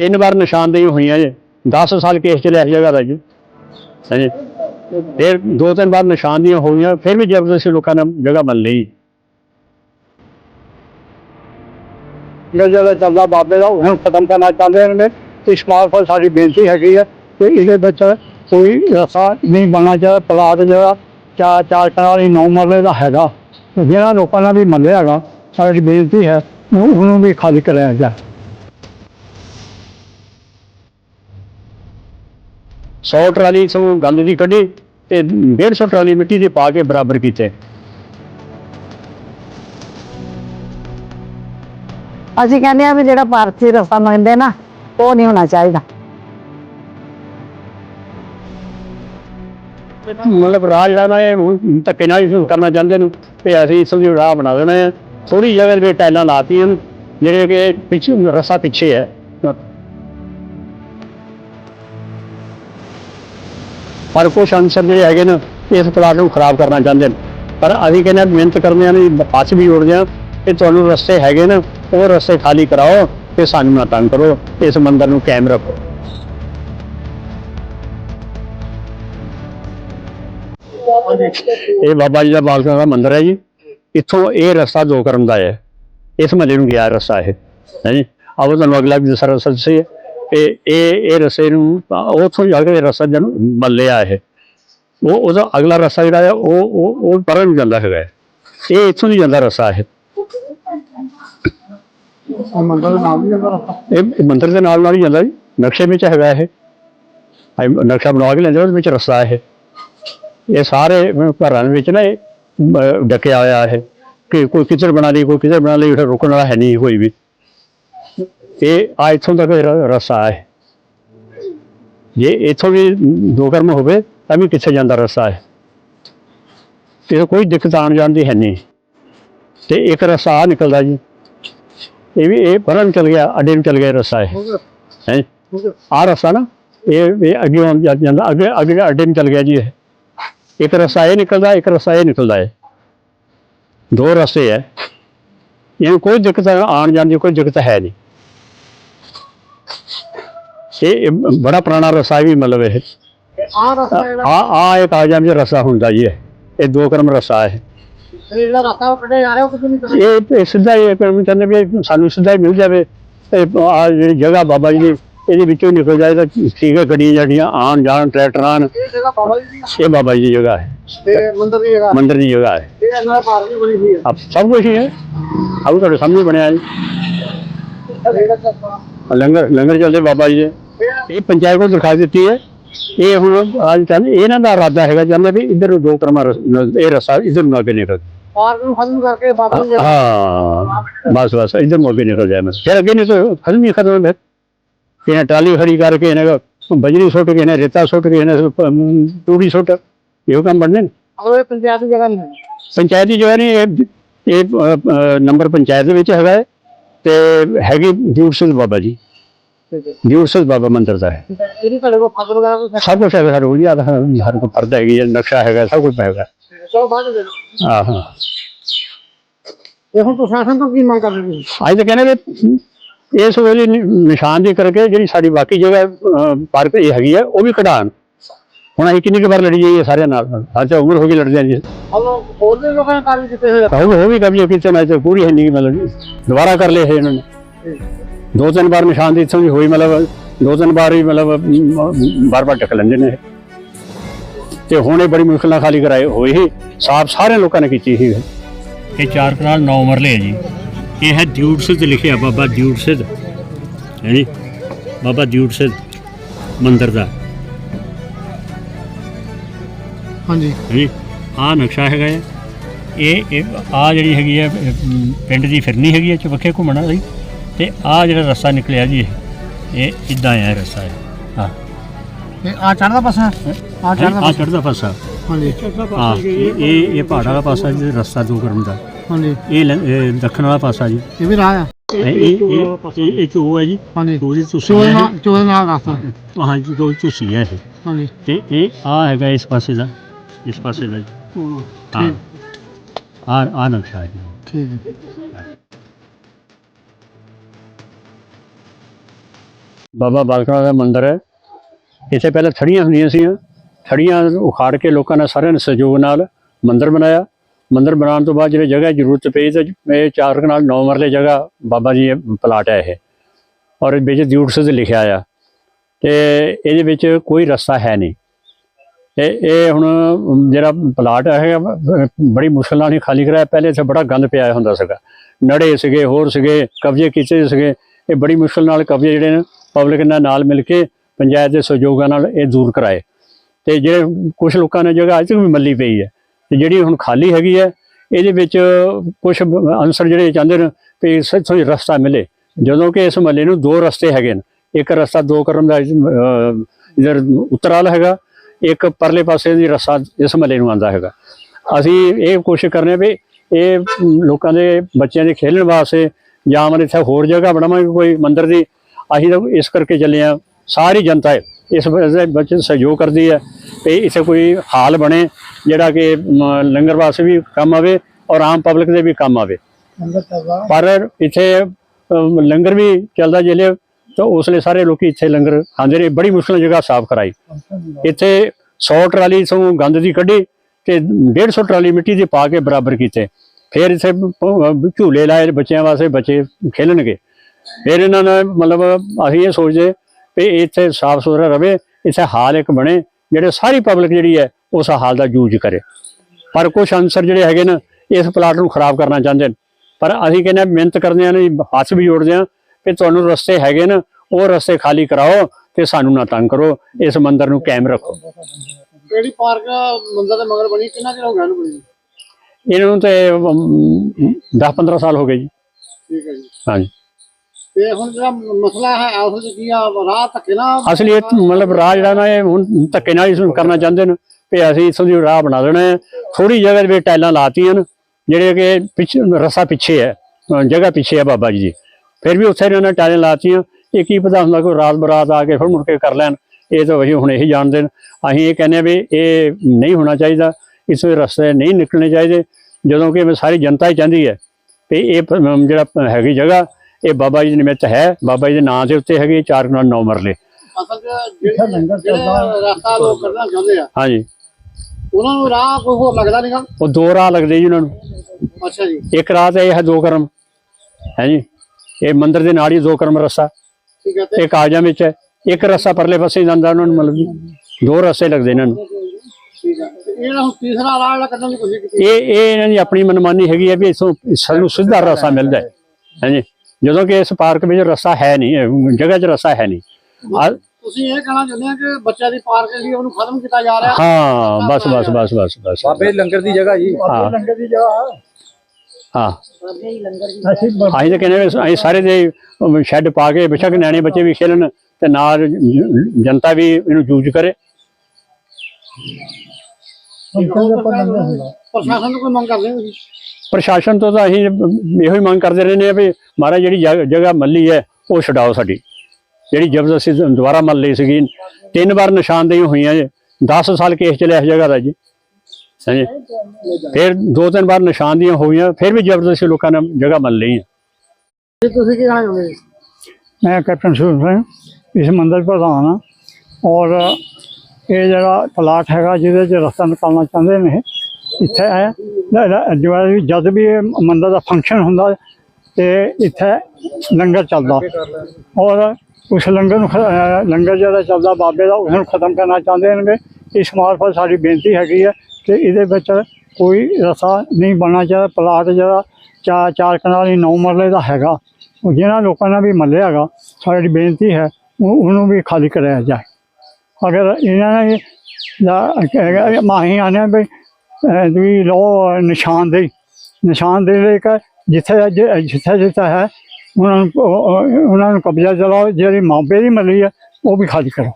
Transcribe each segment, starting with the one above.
ਤਿੰਨ ਵਾਰ ਨਿਸ਼ਾਨਦੇਹੀ ਹੋਈਆਂ ਜੀ। 10 ਸਾਲ ਕੇਸ ਚੱਲਿਆ ਇਸ ਜਗ੍ਹਾ ਦਾ ਜੀ। ਹਾਂਜੀ। ਫਿਰ ਦੋ ਤਿੰਨ ਵਾਰ ਨਿਸ਼ਾਨਦੇਹੀਆਂ ਹੋਈਆਂ ਫਿਰ ਵੀ ਜ਼ਬਰਦਸਤੀ ਲੋਕਾਂ ਨੇ ਜਗ੍ਹਾ ਮੰਨ ਲਈ। ਜਿਹੜਾ ਚੱਲਦਾ ਬਾਬੇ ਦਾ ਉਹ ਹੁਣ ਖਤਮ ਕਰਨਾ ਚਾਹੁੰਦੇ ਨੇ। ਤੇ ਸਮਾਰਟਫੋਨ ਸਾਡੀ ਬੇਨਤੀ ਹੈਗੀ ਹੈ ਕਿ ਇਹਦੇ ਵਿੱਚ ਕੋਈ ਰਸਾ ਨਹੀਂ ਬਣਨਾ ਚਾਹੀਦਾ, ਪਲਾਟ ਜਿਹੜਾ ਚਾਰ ਚਾਰ ਕਨਾਲੀ ਨੌ ਮਰਲੇ ਦਾ ਹੈਗਾ। ਤੇ ਜਿਹੜਾ ਲੋਕਾਂ ਨਾਲ ਵੀ ਮੰਨਿਆ ਹੈਗਾ, ਸਾਡੀ ਬੇਨਤੀ ਹੈ ਉਹਨੂੰ ਵੀ ਖਾਲੀ ਕਰਾਇਆ ਜਾਏ। ਸੌ ਟਰਾਲੀ ਸੋ ਗੰਦ ਦੀ ਕੱਢੀ ਤੇ 150 ਟਰਾਲੀ ਮਿੱਟੀ ਦੇ ਪਾ ਕੇ ਬਰਾਬਰ ਕੀਤੇ। ਅਸੀਂ ਕਹਿੰਦੇ ਆ ਵੀ ਜਿਹੜਾ ਭਾਰਤੀ ਰਸਤਾ ਮੰਗਦੇ ਨਾ ਉਹ ਨਹੀਂ ਹੋਣਾ ਚਾਹੀਦਾ। ਮਤਲਬ ਰਾਹ ਜਿਹੜਾ ਨਾ ਇਹ ਹੁਣ ਧੱਕੇ ਨਾਲ ਹੀ ਕਰਨਾ ਚਾਹੁੰਦੇ ਨੂੰ ਵੀ ਅਸੀਂ ਇਸ ਨੂੰ ਰਾਹ ਬਣਾ ਦੇਣਾ ਹੈ। ਥੋੜੀ ਜਗ੍ਹਾ ਦੇ ਟਾਈਲਾਂ ਲਾਤੀਆਂ ਜਿਹੜੇ ਕਿ ਪਿੱਛੇ ਰਸਾ ਪਿੱਛੇ ਹੈ। ਪਰ ਕੁਛ ਅਨਸਰ ਜਿਹੜੇ ਹੈਗੇ ਨੇ, ਇਸ ਪਲਾਟ ਨੂੰ ਖਰਾਬ ਕਰਨਾ ਚਾਹੁੰਦੇ ਨੇ। ਪਰ ਅਸੀਂ ਕਹਿੰਦੇ ਹਾਂ ਮਿਹਨਤ ਕਰਨਿਆਂ ਨੇ ਪਾਸ ਵੀ ਜੋੜਦੇ ਆ ਕਿ ਤੁਹਾਨੂੰ ਰਸਤੇ ਹੈਗੇ ਨੇ, ਉਹ ਰਸਤੇ ਖਾਲੀ ਕਰਾਓ ਤੇ ਸਾਨੂੰ ਨਾ ਤੰਗ ਕਰੋ, ਇਸ ਮੰਦਰ ਨੂੰ ਕਾਇਮ ਰੱਖੋ। ਇਹ ਬਾਬਾ ਜੀ ਦਾ ਬਾਲਕਾ ਦਾ ਮੰਦਿਰ ਹੈ ਜੀ। ਇੱਥੋਂ ਇਹ ਰਸਤਾ ਦੋ ਕਰਨ ਦਾ ਹੈ। ਇਸ ਮਹੱਲੇ ਨੂੰ ਗਿਆ ਰਸਤਾ ਇਹ। ਹੈ ਜੀ? ਆਓ ਤੁਹਾਨੂੰ ਅਗਲਾ ਵੀ ਦਸਰਾ ਰਸਤਾ ਸੀ ਇਹ ਇਹ ਇਹ ਰਸਤੇ ਨੂੰ ਉੱਥੋਂ ਜਾ ਕੇ ਇਹ ਰਸਤਾ ਜਨ ਮੱਲਿਆ ਇਹ। ਉਹ ਉਹਦਾ ਅਗਲਾ ਰਸਤਾ ਜਿਹੜਾ ਹੈ ਉਹ ਉਹ ਉਹ ਪਰਾਂ ਨੂੰ ਜਾਂਦਾ ਹੈਗਾ। ਇਹ ਇੱਥੋਂ ਨਹੀਂ ਜਾਂਦਾ ਰਸਤਾ ਇਹ। ਮੰਦਰ ਦਾ ਨਾਮ ਵੀ ਜਾਂਦਾ ਇਹ ਇਹ ਮੰਦਿਰ ਦੇ ਨਾਲ ਨਾਲ ਹੀ ਜਾਂਦਾ ਜੀ। ਨਕਸ਼ੇ ਵਿੱਚ ਹੈਗਾ ਇਹ। ਨਕਸ਼ਾ ਬਣਾ ਕੇ ਲੈਂਦੇ ਉਹਦੇ ਵਿੱਚ ਰਸਤਾ ਇਹ। ਇਹ ਸਾਰੇ ਘਰਾਂ ਵਿੱਚ ਨਾ ਇਹ ਡੱਕਿਆ ਹੋਇਆ ਹੈ ਕਿ ਕੋਈ ਕਿਚਰ ਬਣਾ ਲਈ ਕੋਈ ਕਿਚਰ ਬਣਾ ਲਈ ਰੁਕਣ ਵਾਲਾ ਹੈ ਨਹੀਂ ਕੋਈ ਵੀ। ਇਹ ਆ ਇੱਥੋਂ ਤੱਕ ਰ- ਰਸਤਾ ਹੈ। ਜੇ ਇੱਥੋਂ ਵੀ ਦੋ ਕਰਮ ਹੋਵੇ ਤਾਂ ਵੀ ਕਿੱਥੇ ਜਾਂਦਾ ਰਸਤਾ ਹੈ। ਤੇ ਕੋਈ ਦਿੱਕਤ ਆਉਣ ਜਾਣ ਦੀ ਹੈ ਨਹੀਂ। ਤੇ ਇੱਕ ਆਹ ਨਿਕਲਦਾ ਜੀ। ਇਹ ਵੀ ਇਹ ਪਰਾਂ ਚਲ ਗਿਆ ਅੱਡੇ ਨੂੰ ਚਲ ਗਿਆ ਰਸਤਾ ਹੈ। ਹੈ ਆਹ ਰਸਤਾ ਨਾ ਇਹ ਇਹ ਅੱਗੇ ਜਾਂਦਾ ਅੱਗੇ ਅੱਗੇ ਅੱਡੇ ਨੂੰ ਚਲ ਗਿਆ ਜੀ ਇਹ। ਇੱਕ ਰਸਤਾ ਇਹ ਨਿਕਲਦਾ ਇੱਕ ਰਸਤਾ ਇਹ ਨਿਕਲਦਾ ਹੈ। ਦੋ ਰਸਤੇ ਹੈ। ਇਹ ਕੋਈ ਦਿੱਕਤ ਆਉਣ ਜਾਣ ਦੀ ਕੋਈ ਦਿੱਕਤ ਹੈ ਨਹੀਂ। ਇਹ ਇਹ ਬੜਾ ਪੁਰਾਣਾ ਰਸਤਾ ਵੀ ਮਤਲਬ ਇਹ। ਰਸਤਾ ਜਿਹੜਾ ਆ ਆ ਇੱਕ ਆ ਜਾਂ ਰਸਤਾ ਹੁੰਦਾ ਜੀ ਇਹ। ਇਹ ਦੋ ਕਰਮ ਰਸਤਾ ਹੈ ਇਹ ਜਿਹੜਾ ਰਸਤਾ ਕੱਢੇ ਜਾ ਰਿਹਾ ਉਹ ਕਿਤੇ ਨਹੀਂ ਇਹ ਇਹ ਸਿੱਧਾ ਇਹ ਕਰਮ ਕਹਿੰਦੇ ਵੀ ਸਾਨੂੰ ਸਿੱਧਾ ਹੀ ਮਿਲ ਜਾਵੇ। ਇਹ ਆ ਜਿਹੜੀ ਜਗ੍ਹਾ ਬਾਬਾ ਜੀ ਦੀ ਇਹਦੇ ਵਿੱਚੋਂ ਨਿਕਲ ਜਾਏ ਤਾਂ ਠੀਕ ਹੈ ਗੱਡੀਆਂ ਜਿਹੜੀਆਂ ਆਉਣ ਜਾਣ ਟਰੈਕਟਰ ਆਉਣ। ਇਹ ਬਾਬਾ ਜੀ ਦੀ ਆ। ਇਹ ਜਗ੍ਹਾ ਹੈ। ਤੇ ਮੰਦਰ ਦੀ ਜਗ੍ਹਾ ਮੰਦਿਰ ਦੀ ਜਗ੍ਹਾ ਹੈ। ਇਹ ਪਾਰਕ ਬਣੀ ਹੋਈ ਹੈ। ਸਭ ਕੁਝ ਹੀ ਹੈ। ਆਪ ਤੁਹਾਡੇ ਸਾਹਮਣੇ ਬਣਿਆ ਇਹ ਰਸਤਾ ਲੰਗਰ ਲੰਗਰ ਚੱਲਦੇ ਬਾਬਾ ਜੀ ਦੇ। ਇਹ ਪੰਚਾਇਤ ਕੋਲ ਦਿਖਾ ਦਿੱਤੀ ਹੈ। ਇਹ ਹੁਣ ਅੱਜ ਕਹਿੰਦੇ ਇਹਨਾਂ ਦਾ ਇਰਾਦਾ ਹੈਗਾ ਕਹਿੰਦੇ ਵੀ ਇੱਧਰ ਨੂੰ ਦੋ ਕਰਮਾ ਇਹ ਰਸਾ ਇੱਧਰ ਨੂੰ ਅੱਗੇ ਨਿਕਲ ਪਾਰਕ ਨੂੰ ਖਤਮ ਕਰਕੇ ਬਾਬਾ ਜੀ ਹਾਂ ਬਸ ਬਸ ਇੱਧਰ ਨੂੰ ਅੱਗੇ ਨਿਕਲ ਜਾਏ ਫਿਰ ਅੱਗੇ ਨਹੀਂ ਤਾਂ ਖਤਮ ਹੀ ਖਤਮ ਹੈ ਇਹਨੇ ਟਰਾਲੀ ਖੜੀ ਕਰਕੇ ਇਹਨੇ ਬਜਰੀ ਸੁੱਟ ਕੇ ਇਹਨੇ ਰੇਤਾ ਸੁੱਟ ਕੇ ਇਹਨੇ ਤੂੜੀ ਸੁੱਟ। ਇਹੋ ਕੰਮ ਬਣਨੇ ਨੇ। ਅਗਲੇ ਪੰਚਾਇਤ ਦੀ ਜਗ੍ਹਾ ਨਹੀਂ ਪੰਚਾਇਤੀ ਜੋ ਹੈ ਨੀ ਇਹ ਨੰਬਰ ਪੰਚਾਇਤ ਦੇ ਵਿੱਚ ਹੈਗਾ ਤੇ ਹੈਗੀ ਜੂੜ ਸਿੰਘ ਬਾਬਾ ਜੀ। ਠੀਕ ਹੈ ਜੂੜ ਸਿੰਘ ਬਾਬਾ ਮੰਦਿਰ ਦਾ ਹੈ ਇਹਦੀ ਤੁਹਾਡੇ ਕੋਲ ਫਸਲ ਵਗੈਰਾ ਕੋਈ ਸਭ ਕੁਝ ਹੈਗਾ ਹਰ ਉਹਦੀ ਹਰ ਹਰ ਕੋ ਪਰਦਾ ਹੈਗੀ ਹੈ ਨਕਸ਼ਾ ਹੈਗਾ ਸਭ ਕੁਝ ਹੈਗਾ ਚਲੋ ਬਾਅਦ ਦੇ ਦਿਓ ਹਾਂ ਹਾਂ ਇਹ ਹੁਣ ਪ੍ਰਸ਼ਾਸਨ ਤੋਂ ਕੀ ਮੰਗ ਕਰਦੇ ਤੁਸੀਂ ਅੱਜ ਤਾਂ ਕਹਿੰਦੇ ਵੀ ਇਸ ਵੇਲੇ ਨਿ- ਨਿਸ਼ਾਨਦੇਹੀ ਕਰਕੇ ਜਿਹੜੀ ਸਾਡੀ ਬਾਕੀ ਜਗ੍ਹਾ ਅ, ਪਾਰਕ ਇਹ ਹੈਗੀ ਹੈ ਉਹ ਵੀ ਕਢਾਣ ਹੁਣ ਅਸੀਂ ਕਿੰਨੀ ਕੁ ਵਾਰ ਲੜੀ ਜਾਈਏ ਸਾਰਿਆਂ ਨਾਲ ਅੱਜ ਉਮਰ ਹੋ ਗਈ ਲੜਦਿਆਂ ਜੀ ਹਲੋ ਹੋਰ ਦੇ ਲੋਕਾਂ ਨੇ ਕਾਰਜ ਕੀਤੇ ਹੋਏ ਆ ਤਾਂ ਉਹ ਵੀ ਕਬਜ਼ੇ ਕੀਤੇ ਮੈਂ ਤੇ ਪੂਰੀ ਹੈ ਨਹੀਂ ਮਤਲਬ ਦੁਬਾਰਾ ਕਰ ਲਏ ਹੈ ਇਹਨਾਂ ਨੇ ਦੋ ਤਿੰਨ ਵਾਰ ਨਿਸ਼ਾਨਦੇਹੀ ਇੱਥੋਂ ਦੀ ਹੋਈ ਮਤਲਬ ਦੋ ਤਿੰਨ ਵਾਰ ਹੀ ਮਤਲਬ ਬਾਰ ਬਾਰ ਟੱਕ ਲੈਂਦੇ ਨੇ ਇਹ। ਤੇ ਹੁਣ ਇਹ ਬੜੀ ਮੁਸ਼ਕਲ ਨਾਲ ਖਾਲੀ ਕਰਾਏ ਹੋਈ ਸੀ। ਸਾਫ਼ ਸਾਰੇ ਲੋਕਾਂ ਨੇ ਕੀਤੀ ਸੀ ਇਹ। ਚਾਰ ਕਨਾਲ 9 ਮਰਲੇ ਹੈ ਜੀ। ਇਹ ਹੈ ਦਿਊੜ ਸਿੱਧ ਲਿਖਿਆ ਬਾਬਾ ਦਿਊੜ ਸਿੱਧ। ਹੈ ਜੀ? ਬਾਬਾ ਦਿਊੜ ਸਿੱਧ ਮੰਦਿਰ ਦਾ। ਹਾਂਜੀ। ਹੈ ਜੀ? ਆਹ ਨਕਸ਼ਾ ਹੈਗਾ ਹੈ ਇਹ ਆ ਜਿਹੜੀ ਹੈਗੀ ਹੈ ਇਹ, ਪਿੰਡ ਦੀ ਫਿਰਨੀ ਹੈਗੀ ਹੈ ਚਵੱਖੇ ਘੁੰਮਣ ਵਾਲੀ। ਤੇ ਆ ਜਿਹੜਾ ਰਸਤਾ ਨਿਕਲਿਆ ਜੀ ਇਹ ਇਹ ਇਦਾਂ ਹੈ ਰਸਤਾ ਇਹ ਹਾਂ। ਤੇ ਆ ਚੜਦਾ ਪਾਸਾ? ਆ ਚੜਦਾ ਆ ਪਾਸਾ? ਚੜਦਾ ਪਾਸਾ। ਹਾਂਜੀ। ਹਾਂ ਇਹ ਇਹ ਪਹਾੜ ਵਾਲਾ ਪਾਸਾ ਜੀ ਰਸਤਾ ਦੋ ਕਰਮ ਦਾ। ਹਾਂਜੀ। ਇਹ ਦੱਖਣ ਵਾਲਾ ਪਾਸਾ ਜੀ। ਇਹ ਵੀ ਰਾਹ ਆ? ਇਹ ਉਹ ਹੈ ਜੀ। ਹਾਂਜੀ। ਉਹਦੀ ਤੁਸੀਂ ਚੋਲ ਨਾਲ ਰਸਤਾ। ਹਾਂ ਜੀ ਦੋ ਤੁਸੀਂ ਹੈ ਇਹ। ਹਾਂਜੀ। ਤੇ ਇਹ ਆ ਹੈਗਾ ਇਸ ਪਾਸੇ ਦਾ। ਇਸ ਪਾਸੇ ਦਾ। ਹਾਂ। ਆ ਆ ਨਕਸ਼ਾ ਹੈ ਠੀਕ। ਹੈ ਬਾਬਾ ਬਾਲਕਨਾਥ ਦਾ ਮੰਦਿਰ ਹੈ। ਇੱਥੇ ਪਹਿਲਾਂ ਥੜੀਆਂ ਹੁੰਦੀਆਂ ਸੀ ਥੜੀਆਂ ਉਖਾੜ ਕੇ ਲੋਕਾਂ ਨੇ ਸਾਰਿਆਂ ਨੇ ਸਹਿਯੋਗ ਨਾਲ ਮੰਦਿਰ ਬਣਾਇਆ। ਮੰਦਿਰ ਬਣਾਉਣ ਤੋਂ ਬਾਅਦ ਜਿਹੜੇ ਜਗ੍ਹਾ ਜ਼ਰੂਰਤ ਪਈ ਤੇ ਇਹ ਚਾਰ ਕਨਾਲ ਨੌ ਮਰਲੇ ਜਗ੍ਹਾ ਬਾਬਾ ਜੀ ਪਲਾਟ ਹੈ ਇਹ। ਔਰ ਵਿੱਚ ਦਿਊਟਸ ਤੇ ਲਿਖਿਆ ਆ। ਤੇ ਇਹਦੇ ਵਿੱਚ ਕੋਈ ਰਸਤਾ ਹੈ ਨਹੀਂ। ਤੇ ਇਹ ਹੁਣ ਜਿਹੜਾ ਪਲਾਟ ਹੈ, ਬੜੀ ਮੁਸ਼ਕਲ ਨਾਲ ਹੀ ਖਾਲੀ ਕਰਾਇਆ। ਪਹਿਲੇ ਇੱਥੇ ਬੜਾ ਗੰਦ ਪਿਆ ਹੁੰਦਾ ਸੀਗਾ। ਨੜੇ ਸੀਗੇ, ਹੋਰ ਸੀਗੇ, ਕਬਜ਼ੇ ਕੀਤੇ ਸੀਗੇ। ਇਹ ਬੜੀ ਮੁਸ਼ਕਲ ਨਾਲ ਕਬਜ਼ੇ ਜਿਹੜੇ ਨੇ ਪਬਲਿਕ ਨਾਲ ਨਾਲ ਮਿਲ ਕੇ ਪੰਚਾਇਤ ਦੇ ਸਹਿਯੋਗਾਂ ਨਾਲ ਇਹ ਦੂਰ ਕਰਾਏ। ਤੇ ਜਿਹੜੇ ਕੁਝ ਲੋਕਾਂ ਨੇ ਜਗ੍ਹਾ ਅੱਜ ਤੱਕ ਵੀ ਮੱਲੀ ਪਈ ਹੈ। ਤੇ ਜਿਹੜੀ ਹੁਣ ਖਾਲੀ ਹੈਗੀ ਹੈ ਇਹਦੇ ਵਿੱਚ ਕੁਝ ਅਨਸਰ ਜਿਹੜੇ ਚਾਹੁੰਦੇ ਨੇ ਕਿ ਸੱਚੋ ਹੀ ਰਸਤਾ ਮਿਲੇ। ਜਦੋਂ ਕਿ ਇਸ ਮਹੱਲੇ ਨੂੰ ਦੋ ਰਸਤੇ ਹੈਗੇ ਨੇ। ਇੱਕ ਰਸਤਾ ਦੋ ਕਰਮ ਦਾ ਅਹ, ਇਧਰ ਉੱਤਰਾਲ ਹੈਗਾ ਇੱਕ ਪਰਲੇ ਪਾਸੇ ਦੀ ਰਸਤਾ ਇਸ ਮਹੱਲੇ ਨੂੰ ਆਂਦਾ ਹੈਗਾ। ਅਸੀਂ ਇਹ ਕੋਸ਼ਿਸ਼ ਕਰਨੇ ਵੀ ਇਹ ਲੋਕਾਂ ਦੇ ਬੱਚਿਆਂ ਦੇ ਖੇਡਣ ਵਾਸਤੇ ਜਾਂ ਮਨ ਇੱਥੇ ਹੋਰ ਜਗ੍ਹਾ ਬਣਾਵਾਂਗੇ ਕੋਈ ਮੰਦਿਰ ਦੀ ਅਸੀਂ ਤਾਂ ਇਸ ਕਰਕੇ ਚੱਲੇ ਆ ਸਾਰੀ ਜਨਤਾ ਇਸ ਬੱਚੇ ਸਹਿਯੋਗ ਕਰਦੀ ਹੈ ਤੇ ਇੱਥੇ ਕੋਈ ਹਾਲ ਬਣੇ ਜਿਹੜਾ ਕਿ ਲੰਗਰ ਵਾਸਤੇ ਵੀ ਕੰਮ ਆਵੇ ਔਰ ਆਮ ਪਬਲਿਕ ਦੇ ਵੀ ਕੰਮ ਆਵੇ। ਪਰ ਇੱਥੇ ਲੰਗਰ ਵੀ ਚੱਲਦਾ ਜਿਹੜੇ ਤਾਂ ਉਸ ਲਈ ਸਾਰੇ ਲੋਕੀ ਇੱਥੇ ਲੰਗਰ ਖਾਂਦੇ ਨੇ ਬੜੀ ਮੁਸ਼ਕਲ ਜਗ੍ਹਾ ਸਾਫ਼ ਕਰਾਈ। ਇੱਥੇ 100 ਟਰਾਲੀ ਤੋਂ ਗੰਦ ਦੀ ਕੱਢੀ ਤੇ 150 ਟਰਾਲੀ ਮਿੱਟੀ ਦੀ ਪਾ ਕੇ ਬਰਾਬਰ ਕੀਤੇ। ਫਿਰ ਇੱਥੇ ਝੂਲੇ ਲਾਏ ਬੱਚਿਆਂ ਵਾਸਤੇ ਬੱਚੇ ਖੇਲਣਗੇ। ਫਿਰ ਇਹਨਾਂ ਨੇ ਮਤਲਬ ਅਸੀਂ ਇਹ ਸੋਚਦੇ ਵੀ ਇੱਥੇ ਸਾਫ਼ ਸੁਥਰਾ ਰਵੇ ਇੱਥੇ ਹਾਲ ਇੱਕ ਬਣੇ ਜਿਹੜੇ ਸਾਰੀ ਪਬਲਿਕ ਜਿਹੜੀ ਹੈ ਉਸ ਹਾਲ ਦਾ ਯੂਜ਼ ਕਰੇ। ਪਰ ਕੁਝ ਅਨਸਰ ਜਿਹੜੇ ਹੈਗੇ ਨੇ ਇਸ ਪਲਾਟ ਨੂੰ ਖਰਾਬ ਕਰਨਾ ਚਾਹੁੰਦੇ ਨੇ। ਪਰ ਅਸੀਂ ਕਹਿੰਦੇ ਮਿਹਨਤ ਕਰਦੇ ਨੇ ਹੱਥ ਵੀ ਜੋੜਦੇ ਹਾਂ ਕਿ ਤੁਹਾਨੂੰ ਰਸਤੇ ਹੈਗੇ ਨੇ ਉਹ ਰਸਤੇ ਖਾਲੀ ਕਰਾਓ ਤੇ ਸਾਨੂੰ ਨਾ ਤੰਗ ਕਰੋ ਇਸ ਮੰਦਿਰ ਨੂੰ ਕਾਇਮ ਰੱਖੋ। ਕਿਹੜੀ ਪਾਰਕ ਮੰਦਰ ਦੇ ਮਗਰ ਬਣੀ ਕਿੰਨਾ ਚਿਰ ਹੋ ਗਿਆ ਇਹਨੂੰ ਬਣੀ? ਇਹਨਾਂ ਨੂੰ ਤੇ 10 15 ਸਾਲ ਹੋ ਗਏ ਜੀ। ਠੀਕ ਹੈ ਜੀ। ਹਾਂਜੀ। ਤੇ ਹੁਣ ਜਿਹੜਾ ਮਸਲਾ ਹੈ ਅਸਲ ਚ ਕੀ ਆ, ਰਾਹ ਧੱਕੇ ਨਾ ਅਸਲੀ ਇਹ ਮਤਲਬ ਰਾਹ ਜਿਹੜਾ ਨਾ, ਇਹ ਹੁਣ ਧੱਕੇ ਨਾਲ ਹੀ ਇਸ ਕਰਨਾ ਚਾਹੁੰਦੇ ਨੇ ਵੀ ਅਸੀਂ ਇਥੋਂ ਦੀ ਰਾਹ ਬਣਾ ਦੇਣਾ ਹੈ। ਥੋੜੀ ਜਗ੍ਹਾ ਦੇ ਵਿੱਚ ਟਾਈਲਾਂ ਲਾਤੀਆਂ ਨੇ, ਜਿਹੜੇ ਕਿ ਪਿੱਛੇ, ਰਸਾ ਪਿੱਛੇ ਹੈ ਜਗ੍ਹਾ ਪਿੱਛੇ ਹੈ ਬਾਬਾ ਜੀ ਦੀ। ਫਿਰ ਵੀ ਉੱਥੇ ਇਹਨਾਂ ਨੇ ਟਾਈਲਾਂ ਲਾਤੀਆਂ। ਇਹ ਕੀ ਪਤਾ ਹੁੰਦਾ ਕੋਈ ਰਾਤ ਬਰਾਤ ਆ ਕੇ ਫਿਰ ਮੁੜ ਕੇ ਕਰ ਲੈਣ। ਇਹ ਤਾਂ ਅਸੀਂ ਹੁਣ ਇਹੀ ਜਾਣਦੇ ਨੇ। ਅਸੀਂ ਇਹ ਕਹਿੰਦੇ ਹਾਂ ਵੀ ਇਹ ਨਹੀਂ ਹੋਣਾ ਚਾਹੀਦਾ। ਇਸ ਰਸਤੇ ਨਹੀਂ ਨਿਕਲਣੇ ਚਾਹੀਦੇ। ਜਦੋਂ ਕਿ ਸਾਰੀ ਜਨਤਾ ਹੀ ਚਾਹੁੰਦੀ ਹੈ ਵੀ ਇਹ ਜਿਹੜਾ ਹੈਗੀ ਜਗ੍ਹਾ ਇਹ ਬਾਬਾ ਜੀ ਦੇ ਨਿਮਿਤ ਹੈ। ਬਾਬਾ ਜੀ ਦੇ ਨਾਂ ਦੇ ਉੱਤੇ ਹੈਗੀ ਚਾਰ ਨਾਲ ਨੌ ਮਰਲੇ। ਅਸਲ ਜਿਹੜੇ ਰਸਤਾ ਲੋਕ ਕਰਨਾ ਚਾਹੁੰਦੇ ਆ ਹਾਂਜੀ। ਉਹਨਾਂ ਨੂੰ ਰਾਹ ਕੋਈ ਹੋਰ ਲੱਗਦਾ ਨਹੀਂਗਾ ਉਹ ਦੋ ਰਾਹ ਲੱਗਦੇ ਜੀ ਉਹਨਾਂ ਨੂੰ। ਅੱਛਾ ਜੀ। ਇੱਕ ਰਾਹ ਤੇ ਇਹ ਹੈ ਦੋ ਕਰਮ। ਹੈ ਜੀ ਇਹ ਮੰਦਿਰ ਦੇ ਨਾਲ ਹੀ ਦੋ ਕਰਮ ਰਸਤਾ। ਠੀਕ ਹੈ ਤੇ ਇਹ ਕਾਗਜ਼ਾਂ ਵਿੱਚ ਹੈ। ਇੱਕ ਰਸਤਾ ਪਰਲੇ ਪਾਸੇ ਜਾਂਦਾ ਉਹਨਾਂ ਨੂੰ ਮਤਲਬ। ਦੋ ਰਸਤੇ ਲੱਗਦੇ ਇਹਨਾਂ ਨੂੰ। ਇਹ ਇਹ ਇਹਨਾਂ ਦੀ ਆਪਣੀ ਮਨਮਾਨੀ ਹੈਗੀ ਹੈ ਵੀ ਇਥੋਂ ਸਾਨੂੰ ਸਿੱਧਾ ਰਸਤਾ ਮਿਲਦਾ ਹੈ। ਹਾਂਜੀ। ਜਦੋਂ ਕਿ ਇਸ ਪਾਰਕ ਵਿੱਚ ਰਸਤਾ ਹੈ ਨਹੀਂ ਜਗ੍ਹਾ 'ਚ ਰਸਤਾ ਹੈ ਨਹੀਂ। ਤੁਸੀਂ ਇਹ ਕਹਿਣਾ ਚਾਹੁੰਦੇ ਆ ਕਿ ਬੱਚਿਆਂ ਦੀ ਪਾਰਕ ਜਿਹੜੀ ਉਹਨੂੰ ਖਤਮ ਕੀਤਾ ਜਾ ਰਿਹਾ? ਹਾਂ ਬਸ ਬਸ ਬਸ ਬਸ ਬਸ। ਬਾਬੇ ਲੰਗਰ ਦੀ ਜਗ੍ਹਾ ਜੀ। ਹਾਂ। ਲੰਗਰ ਦੀ ਜਗ੍ਹਾ। ਹਾਂ। ਅਸੀਂ ਅਸੀਂ ਤਾਂ ਕਹਿੰਦੇ ਅਸੀਂ ਸਾਰੇ ਦੇ ਸ਼ੈੱਡ ਪਾ ਕੇ ਬਿਸ਼ੱਕ ਨਿਆਣੇ ਬੱਚੇ ਵੀ ਖੇਲਣ ਤੇ ਨਾਲ ਜਨਤਾ ਵੀ ਇਹਨੂੰ ਯੂਜ਼ ਕਰੇ। ਪ੍ਰਸ਼ਾਸਨ ਤੋਂ ਕੋਈ ਮੰਗ ਕਰਦੇ ਹੋ ਪ੍ਰਸ਼ਾਸਨ ਤੋਂ ਤਾਂ ਅਸੀਂ ਇਹੋ ਹੀ ਮੰਗ ਕਰਦੇ ਰਹਿੰਦੇ ਆ ਵੀ ਮਹਾਰਾਜ ਜਿਹੜੀ ਜਗ- ਜਗ੍ਹਾ ਮੱਲੀ ਹੈ ਉਹ ਛਡਾਓ ਸਾਡੀ। ਜਿਹੜੀ ਜ਼ਬਰਦਸਤੀ ਦੁਬਾਰਾ ਮੱਲ ਲਈ ਸੀਗੀ ਤਿੰਨ ਵਾਰ ਨਿਸ਼ਾਨਦੇਹੀ ਹੋਈਆਂ ਜੀ। 10 ਸਾਲ ਕੇਸ ਚੱਲਿਆ ਇਸ ਜਗ੍ਹਾ ਦਾ ਜੀ। ਹਾਂਜੀ। ਫਿਰ ਦੋ ਤਿੰਨ ਵਾਰ ਨਿਸ਼ਾਨਦੀਆਂ ਹੋਈਆਂ ਫਿਰ ਵੀ ਜ਼ਬਰਦਸਤੀ ਲੋਕਾਂ ਨੇ ਜਗ੍ਹਾ ਮੱਲ ਲਈ ਹੈ। ਤੁਸੀਂ ਕੀ ਕਹਿਣਾ ਚਾਹੁੰਦੇ ਮੈਂ ਕੈਪਟਨ ਸੂਰ ਸਿੰਘ ਇਸ ਮੰਦਿਰ ਪ੍ਰਧਾਨ ਹਾਂ। ਔਰ ਇਹ ਜਿਹੜਾ ਪਲਾਟ ਹੈਗਾ ਜਿਹਦੇ 'ਚ ਰਸਤਾ ਨਿਕਾਲਣਾ ਚਾਹੁੰਦੇ ਨੇ ਇੱਥੇ ਹੈ ਲ- ਜੋ ਹੈ ਵੀ ਜਦ ਵੀ ਇਹ ਮੰਦਿਰ ਦਾ ਫੰਕਸ਼ਨ ਹੁੰਦਾ ਤੇ ਇੱਥੇ ਲੰਗਰ ਚੱਲਦਾ। ਔਰ ਉਸ ਲੰਗਰ ਨੂੰ ਖ- ਲੰਗਰ ਜਿਹੜਾ ਚੱਲਦਾ ਬਾਬੇ ਦਾ, ਉਸ ਨੂੰ ਖਤਮ ਕਰਨਾ ਚਾਹੁੰਦੇ ਨੇ ਇਸ ਮਾਰਫਤ ਸਾਡੀ ਬੇਨਤੀ ਹੈਗੀ ਹੈ ਕਿ ਇਹਦੇ ਵਿੱਚ ਕੋਈ ਰਸਾ ਨਹੀਂ ਬਣਨਾ ਚਾਹੀਦਾ। ਪਲਾਟ ਜਿਹੜਾ ਚਾਰ ਚਾਰ ਕਨਾਲੀ ਨੌ ਮਰਲੇ ਦਾ ਹੈਗਾ। ਜਿਹਨਾਂ ਲੋਕਾਂ ਨੇ ਵੀ ਮੱਲਿਆ ਹੈਗਾ, ਸਾਡੀ ਬੇਨਤੀ ਹੈ, ਉਹ, ਉਹਨੂੰ ਵੀ ਖਾਲੀ ਕਰਾਇਆ ਜਾਏ। ਅਗਰ ਇਹਨਾਂ ਨੇ ਜਾਂ ਮਾਹੀ ਆਨੇ ਵੀ ਵੀ ਲੋ ਨਿਸ਼ਾਨਦੇਹੀ ਨਿਸ਼ਾਨਦੇਹੀ ਲਈ ਕਿ ਜਿੱਥੇ ਜਿੱਥੇ ਜਿੱਥੇ ਹੈ ਉਹਨਾਂ ਨੂੰ ਉਹ- ਉਹ- ਉਹਨਾਂ ਨੂੰ ਕਬਜ਼ਾ ਚਲਾਓ ਜਿਹੜੀ ਮਾਪੇ ਦੀ ਮੱਲੀ ਹੈ ਉਹ ਵੀ ਖਾਲੀ ਕਰੋ।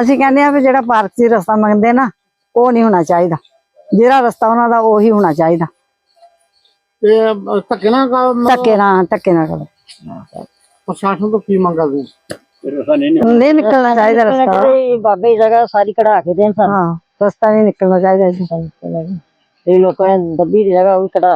ਅਸੀਂ ਕਹਿੰਦੇ ਆ ਵੀ ਜਿਹੜਾ ਪਾਰਕ 'ਚ ਰਸਤਾ ਮੰਗਦੇ ਨਾ ਉਹ ਨਹੀਂ ਹੋਣਾ ਚਾਹੀਦਾ। ਜਿਹੜਾ ਰਸਤਾ ਉਹਨਾਂ ਦਾ ਉਹੀ ਹੋਣਾ ਚਾਹੀਦਾ। ਤੇ ਅਹ, ਧੱਕੇ ਨਾ ਧੱਕੇ ਨਾ ਧੱਕੇ ਨਾ ਕਰੋ। ਪ੍ਰਸ਼ਾਸਨ ਤੋਂ ਕੀ ਮੰਗ ਕਰਦੇ ਨਹੀਂ ਨਹੀਂ ਨਿਕਲਣਾ ਚਾਹੀਦਾ ਰਸਤਾ। ਇਹ ਬਾਬੇ ਜਗ੍ਹਾ ਸਾਰੀ ਕਢਾ ਕੇ ਦੇਣ ਸਾਨੂੰ। ਸਸਤਾ ਰਸਤਾ ਨਹੀਂ ਨਿਕਲਣਾ ਚਾਹੀਦਾ ਜੀ। ਇਹ ਲੋਕਾਂ ਨੇ ਦੱਬੀ ਦੀ ਜਗ੍ਹਾ ਉਹ ਵੀ ਕਢਾ